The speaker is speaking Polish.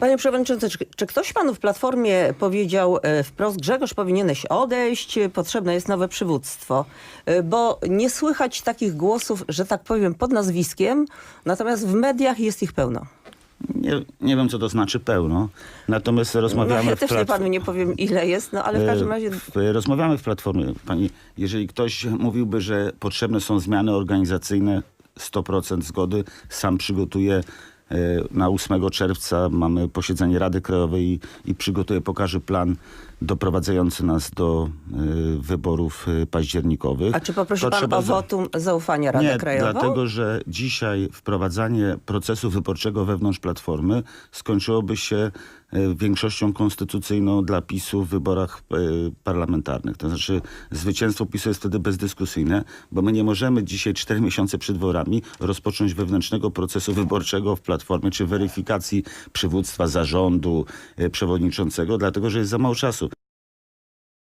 Panie Przewodniczący, czy, czy ktoś panu w Platformie powiedział e, wprost, Grzegorz powinieneś odejść, e, potrzebne jest nowe przywództwo? E, Bo nie słychać takich głosów, że tak powiem, pod nazwiskiem, natomiast w mediach jest ich pełno. Nie, nie wiem, co to znaczy pełno. Natomiast No, rozmawiamy ja w też nie panu nie powiem ile jest, no ale w każdym razie... rozmawiamy w Platformie. Pani, jeżeli ktoś mówiłby, że potrzebne są zmiany organizacyjne, 100% zgody, sam przygotuję na 8 czerwca mamy posiedzenie Rady Krajowej i, i przygotuję, pokażę plan doprowadzający nas do e, wyborów e, październikowych. A czy poprosi To pan trzeba o wotum zaufania Radę nie, Krajową? dlatego, że dzisiaj wprowadzanie procesu wyborczego wewnątrz Platformy skończyłoby się e, większością konstytucyjną dla PiSu w wyborach e, parlamentarnych. To znaczy zwycięstwo PiSu jest wtedy bezdyskusyjne, bo my nie możemy dzisiaj cztery miesiące przed wyborami rozpocząć wewnętrznego procesu wyborczego w Platformie, czy weryfikacji przywództwa zarządu, e, przewodniczącego, dlatego, że jest za mało czasu.